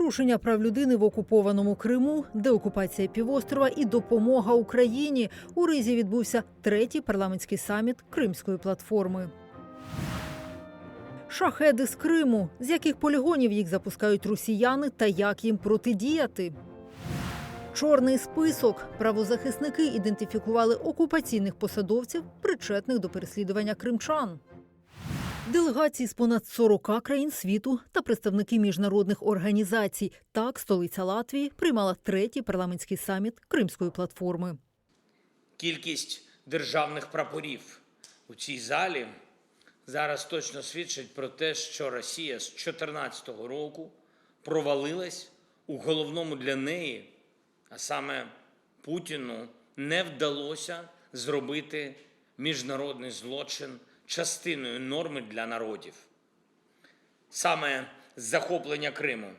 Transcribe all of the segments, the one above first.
Порушення прав людини в окупованому Криму, деокупація півострова і допомога Україні. У Ризі відбувся третій парламентський саміт Кримської платформи. Шахеди з Криму. З яких полігонів їх запускають росіяни та як їм протидіяти? Чорний список. Правозахисники ідентифікували окупаційних посадовців, причетних до переслідування кримчан. Делегації з понад 40 країн світу та представники міжнародних організацій. Так, столиця Латвії приймала третій парламентський саміт Кримської платформи. Кількість державних прапорів у цій залі зараз точно свідчить про те, що Росія з 2014 року провалилась у головному для неї, а саме Путіну, не вдалося зробити міжнародний злочин частиною норми для народів. Саме з захоплення Криму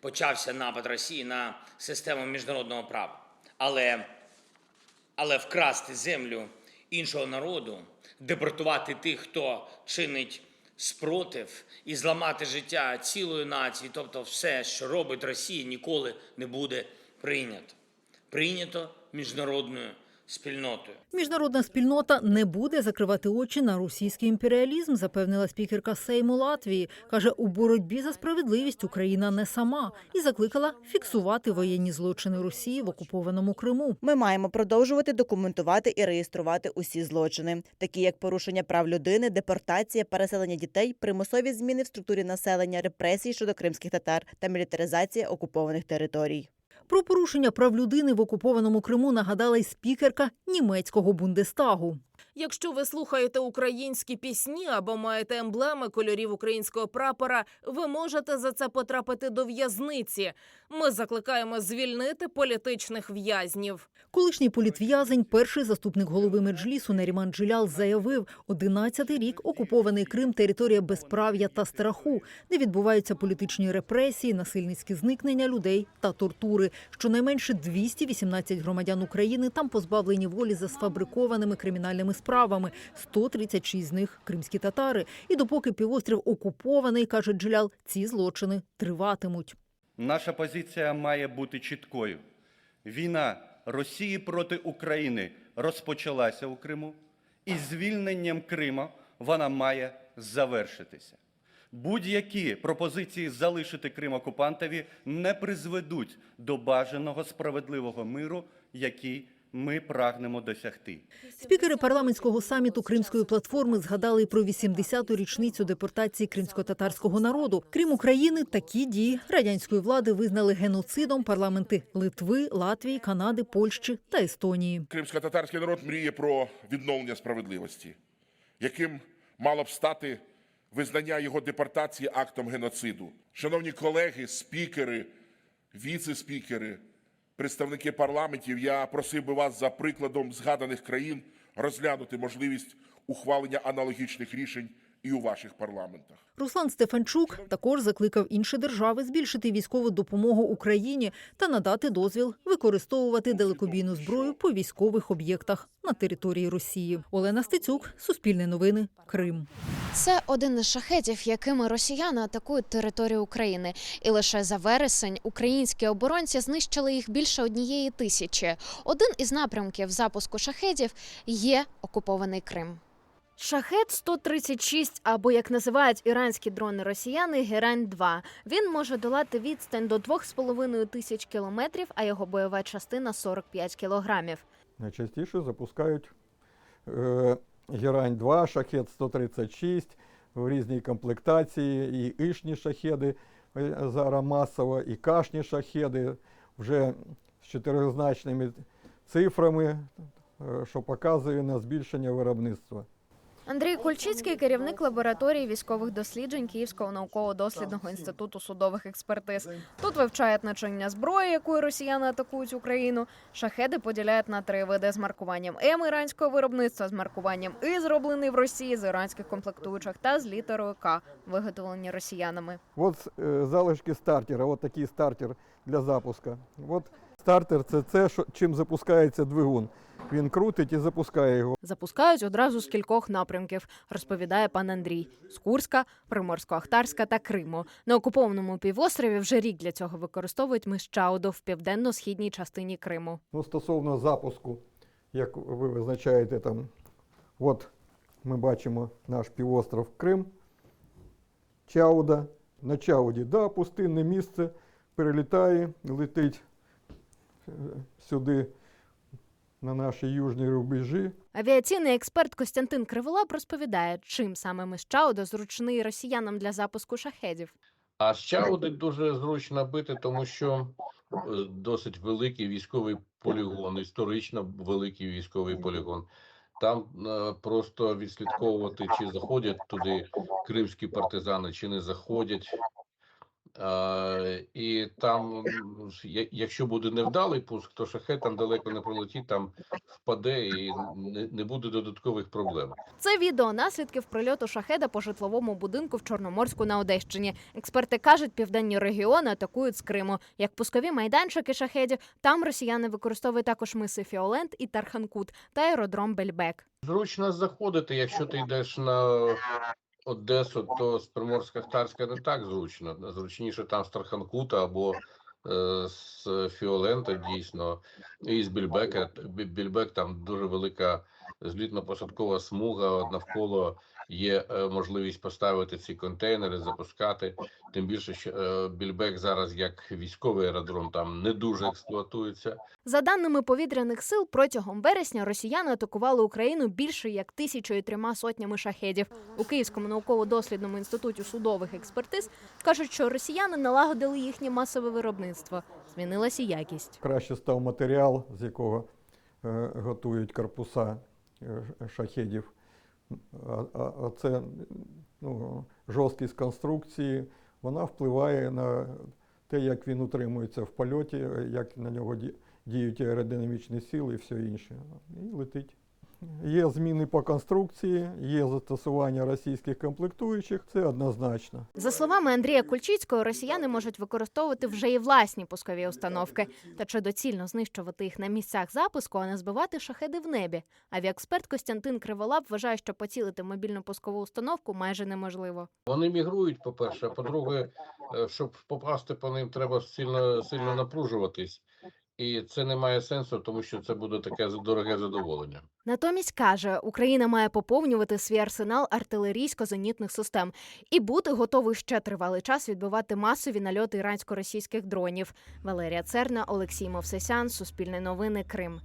почався напад Росії на систему міжнародного права. Але але вкрасти землю іншого народу, депортувати тих, хто чинить спротив, і зламати життя цілої нації, тобто все, що робить Росія, ніколи не буде прийнято. Прийнято міжнародною спільнотою. Міжнародна спільнота не буде закривати очі на російський імперіалізм, запевнила спікерка Сейму Латвії. каже, у боротьбі за справедливість Україна не сама і закликала фіксувати воєнні злочини Росії в окупованому Криму. Ми маємо продовжувати документувати і реєструвати усі злочини, такі як порушення прав людини, депортація, переселення дітей, примусові зміни в структурі населення, репресії щодо кримських татар та мілітаризація окупованих територій. Про порушення прав людини в окупованому Криму нагадала й спікерка німецького бундестагу. Якщо ви слухаєте українські пісні або маєте емблеми кольорів українського прапора, ви можете за це потрапити до в'язниці. Ми закликаємо звільнити політичних в'язнів. Колишній політв'язень, перший заступник голови Меджлісу Наріман Джилял заявив, 11-й рік окупований Крим – територія безправ'я та страху, де відбуваються політичні репресії, насильницькі зникнення людей та тортури. Щонайменше 218 громадян України там позбавлені волі за сфабрикованими кримінальними справами, 136 з них – кримські татари. І допоки півострів окупований, каже Джилял, ці злочини триватимуть. Наша позиція має бути чіткою. Війна Росії проти України розпочалася у Криму, і звільненням Крима вона має завершитися. Будь-які пропозиції залишити Крим окупантові не призведуть до бажаного справедливого миру, який ми прагнемо досягти. Спікери парламентського саміту Кримської платформи згадали про 80-ту річницю депортації кримсько-татарського народу. Крім України, такі дії радянської влади визнали геноцидом парламенти Литви, Латвії, Канади, Польщі та Естонії. Кримсько-татарський народ мріє про відновлення справедливості, яким мало б стати визнання його депортації актом геноциду. Шановні колеги, спікери, віце-спікери, представники парламентів, я просив би вас за прикладом згаданих країн розглянути можливість ухвалення аналогічних рішень і у ваших парламентах. Руслан Стефанчук також закликав інші держави збільшити військову допомогу Україні та надати дозвіл використовувати далекобійну зброю по військових об'єктах на території Росії. Олена Стецюк, Суспільне новини, Крим. Це один із шахетів, якими росіяни атакують територію України. І лише за вересень українські оборонці знищили їх більше однієї тисячі. Один із напрямків запуску шахедів є окупований Крим. Шахет 136, або як називають іранські дрони росіяни, Герань 2 Він може долати відстань до 2,5 тисяч кілометрів, а його бойова частина 45 кілограмів. Найчастіше запускають е, Герань-2, шахет 136 в різній комплектації, і ішні шахеди е, зараз масово, і кашні шахеди вже з чотиризначними цифрами, е, що показує на збільшення виробництва. Андрій Кульчицький, керівник лабораторії військових досліджень Київського науково-дослідного інституту судових експертиз. Тут вивчають начиння зброї, якою росіяни атакують Україну. Шахеди поділяють на три види з маркуванням М іранського виробництва, з маркуванням І, зроблений в Росії з іранських комплектуючих, та з літерою К, виготовлені росіянами. От е, залишки стартера, от такий стартер для запуска. От стартер це це, що, чим запускається двигун. Він крутить і запускає його. Запускають одразу з кількох напрямків, розповідає пан Андрій: з Курська, Приморсько-Ахтарська та Криму. На окупованому півострові вже рік для цього використовують мис Чаудо в південно-східній частині Криму. Ну, стосовно запуску, як ви визначаєте там, от ми бачимо наш півостров Крим, Чауда. На Чауді, да, пустинне місце, перелітає, летить е, сюди на наші южні рубежі. Авіаційний експерт Костянтин Криволап розповідає, чим саме мис Чаудо зручний росіянам для запуску шахедів. А з Чауди дуже зручно бити, тому що е, досить великий військовий полігон, історично великий військовий полігон. Там е, просто відслідковувати, чи заходять туди кримські партизани, чи не заходять. Е, і там, якщо буде невдалий пуск, то шахет там далеко не пролетить, там впаде і не, не буде додаткових проблем. Це відео наслідків прильоту шахеда по житловому будинку в Чорноморську на Одещині. Експерти кажуть, південні регіони атакують з Криму. Як пускові майданчики шахедів, там росіяни використовують також миси Фіолент і Тарханкут та аеродром Бельбек. Зручно заходити, якщо ти йдеш на Одесу, то з Приморська-Хтарська не так зручно. Зручніше там з Тарханкута або е, з Фіолента дійсно. І з Більбека. Бі- Більбек там дуже велика злітно-посадкова смуга. Навколо є е, можливість поставити ці контейнери, запускати. Тим більше, що е, Більбек зараз як військовий аеродром там не дуже експлуатується. За даними повітряних сил, протягом вересня росіяни атакували Україну більше як тисячою трьома сотнями шахедів. У Київському науково-дослідному інституті судових експертиз кажуть, що росіяни налагодили їхнє масове виробництво. Змінилася якість. Краще став матеріал, з якого е, готують корпуса шахедів. А, це ну, жорсткість конструкції, вона впливає на те, як він утримується в польоті, як на нього діють аеродинамічні сили і все інше. І летить. Є зміни по конструкції, є застосування російських комплектуючих, це однозначно. За словами Андрія Кульчицького, росіяни можуть використовувати вже і власні пускові установки. Та чи доцільно знищувати їх на місцях запуску, а не збивати шахеди в небі? Авіаексперт Костянтин Криволап вважає, що поцілити мобільну пускову установку майже неможливо. Вони мігрують, по-перше, по-друге, е, щоб попасти по ним, треба сильно, сильно напружуватись. І це не має сенсу, тому що це буде таке дороге задоволення. Натомість каже, Україна має поповнювати свій арсенал артилерійсько-зенітних систем і бути готовий ще тривалий час відбивати масові нальоти ірансько-російських дронів. Валерія Церна, Олексій Мовсесян, Суспільне новини, Крим.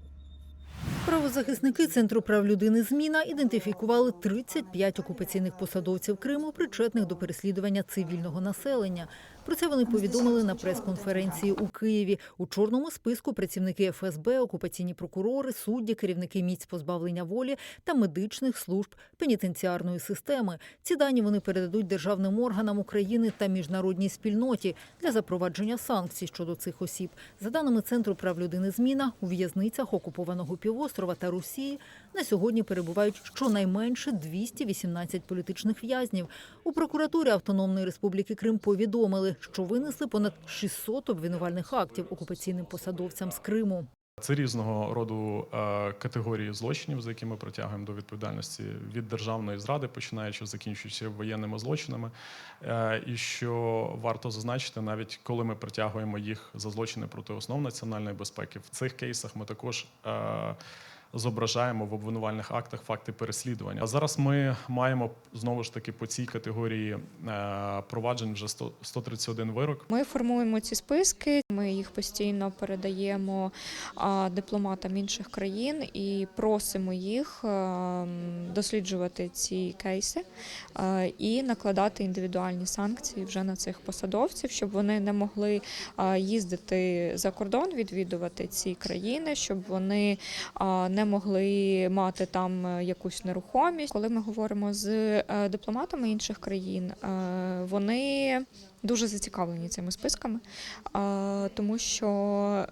Правозахисники Центру прав людини Зміна ідентифікували 35 окупаційних посадовців Криму, причетних до переслідування цивільного населення. Про це вони повідомили на прес-конференції у Києві. У чорному списку працівники ФСБ, окупаційні прокурори, судді, керівники місць позбавлення волі та медичних служб пенітенціарної системи. Ці дані вони передадуть державним органам України та міжнародній спільноті для запровадження санкцій щодо цих осіб. За даними Центру прав людини Зміна, у в'язницях окупованого півострова та Росії на сьогодні перебувають щонайменше 218 політичних в'язнів. У прокуратурі Автономної Республіки Крим повідомили, що винесли понад 600 обвинувальних актів окупаційним посадовцям з Криму. Це різного роду е, категорії злочинів, за які ми притягуємо до відповідальності від державної зради, починаючи закінчуючи воєнними злочинами. Е, і що варто зазначити, навіть коли ми притягуємо їх за злочини проти основ національної безпеки, в цих кейсах ми також. Е, Зображаємо в обвинувальних актах факти переслідування. А зараз ми маємо знову ж таки по цій категорії е, проваджень вже 100, 131 вирок. Ми формуємо ці списки, ми їх постійно передаємо дипломатам інших країн і просимо їх а, досліджувати ці кейси а, і накладати індивідуальні санкції вже на цих посадовців, щоб вони не могли їздити за кордон, відвідувати ці країни, щоб вони а, не могли мати там е, якусь нерухомість. Коли ми говоримо з е, дипломатами інших країн, е, вони дуже зацікавлені цими списками, тому що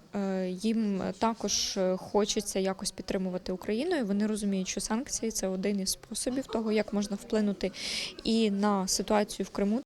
їм також хочеться якось підтримувати Україну, і вони розуміють, що санкції це один із способів того, як можна вплинути і на ситуацію в Криму.